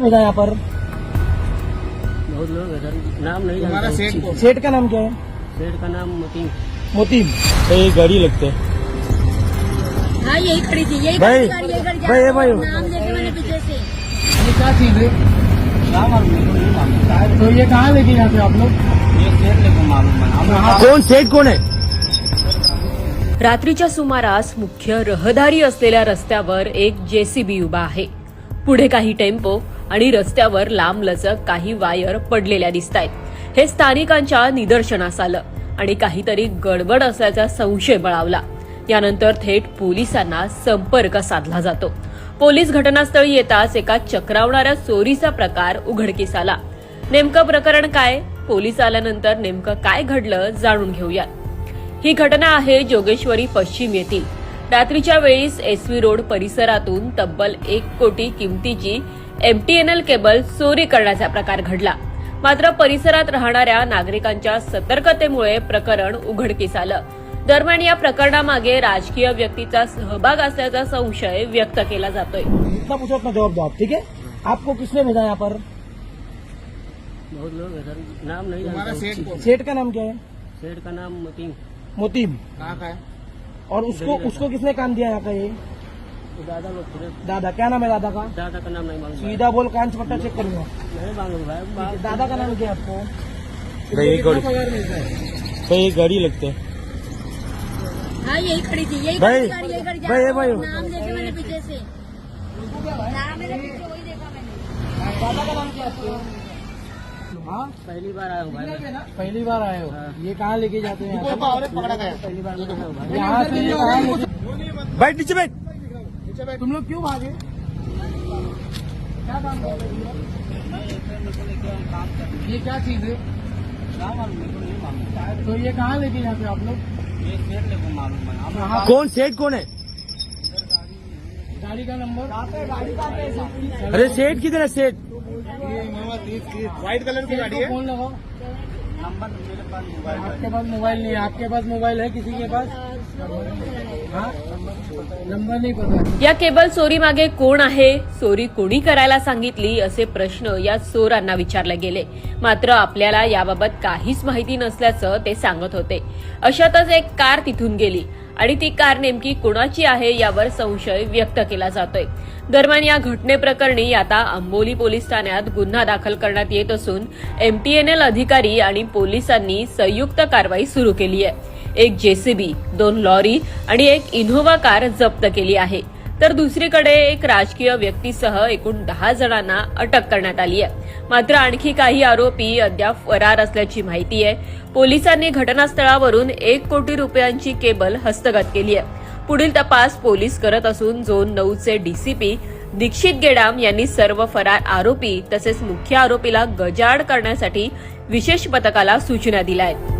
मिला यहाँ पर। बहुत लोग हैं सर नाम नहीं जानता सेठ सेठ का नाम क्या है? सेठ का नाम मोतीन मोतीम। ये गाड़ी लगते हैं। हाँ यही खड़ी थी यही भाई, खड़ी यही खड़ी। भाई, भाई। नाम देखे मैंने पीछे से। ये क्या चीज है? तो ये कहाँ लेके जाते आप लोग? ये सेठ लेको मालूम हम कौन सेठ कौन है? रात्रीच्या सुमारास मुख्य रहदारी असलेल्या रस्त्यावर एक जेसीबी उभा आहे. पुढे काही टेम्पो आणि रस्त्यावर लांबलचक काही वायर पडलेल्या दिसत आहेत हे स्थानिकांच्या निदर्शनास आलं आणि काहीतरी गडबड असल्याचा संशय बळावला. यानंतर थेट पोलिसांना संपर्क साधला जातो. पोलीस घटनास्थळी येताच एका चक्रावणाऱ्या चोरीचा प्रकार उघडकीस आला. नेमकं प्रकरण काय? पोलीस आल्यानंतर नेमकं काय घडलं जाणून घेऊयात. ही घटना आहे जोगेश्वरी पश्चिम येथील. रात्रीच्या वेळीस एसवी रोड परिसरातून तब्बल एक कोटी किमतीची एमटीएनएल केबल चोरी करण्याचा प्रकार घडला. मात्र परिसरात राहणाऱ्या नागरिकांच्या सतर्कतेमुळे प्रकरण उघडकीस आलं. दरम्यान या प्रकरणामागे राजकीय व्यक्तीचा सहभाग असल्याचा संशय व्यक्त केला जातोय. इतना पूछो अपना जवाब दो आप ठीक है आपको किसने भेजा यहाँ पर? बहुत लोग हैं सर नाम नहीं जानता सेठ कौन? सेठ का नाम क्या है? सेठ का नाम मोतीन मोतीम। कहाँ का है? और उसको उसको किसने काम दिया यहाँ का ये? दादा दादा क्या नाम है दादा का? दादा का नाम नहीं मालूम सीधा बोल कांच पट्टा चेक करूँगा नहीं मालूम भाई दादा का नाम क्या आपको? है? ये गाड़ी लगते हैं। हाँ यही खड़ी थी यही भाई, यही भाई, भाई। नाम देखे मैंने पीछे से। नाम मेरे पीछे वही देखा मैंने। दादा का नाम क्या आपको? हाँ? पहली बार आया हूँ भाई। पहली बार आए हो। हाँ। ये कहाँ लेके जाते हैं? पकड़ा गया पहली बार यहाँ से बैठ नीचे बैठ। तुम लोग क्यों भागे? क्या काम कर रहे ये क्या चीज़ है? तो ये कहाँ लेके जाते आप लोग? कौन सेठ कौन है? गाड़ी का नंबर? अरे सेठ किधर है सेठ? व्हाइट कलर की गाड़ी है। फ़ोन लगाओ। आपके पास मोबाइल नहीं है आपके पास मोबाइल है किसी के पास? नंबर नहीं पता। या केबल चोरी मागे कोण आहे? चोरी कोणी करायला सांगितली असे प्रश्न या चोरांना विचारले गेले. मात्र आपल्याला याबाबत काहीच माहिती नसल्याचं ते सांगत होते. अशातच एक कार तिथून गेली. आणि ती कार नेमकी कुणाची आहे यावर संशय व्यक्त केला जातोय. दरम्यान या घटनेप्रकरणी आता आंबोली पोलीस ठाण्यात गुन्हा दाखल करण्यात येत असून एमटीएनएल अधिकारी आणि पोलिसांनी संयुक्त कारवाई सुरू केली आहे. एक जेसीबी दोन लॉरी आणि एक इनोव्हा कार जप्त केली आहे. तर दुसरीकडे एक राजकीय व्यक्तीसह एकूण दहा जणांना अटक करण्यात आली आहे. मात्र आणखी काही आरोपी अद्याप फरार असल्याची माहिती आहे. पोलिसांनी घटनास्थळावरून एक कोटी रुपयांची केबल हस्तगत केली आहे. पुढील तपास पोलीस करत असून झोन नऊचे डीसीपी दीक्षित गेडाम यांनी सर्व फरार आरोपी तसेच मुख्य आरोपीला गजाड करण्यासाठी विशेष पथकाला सूचना दिल्या आहेत.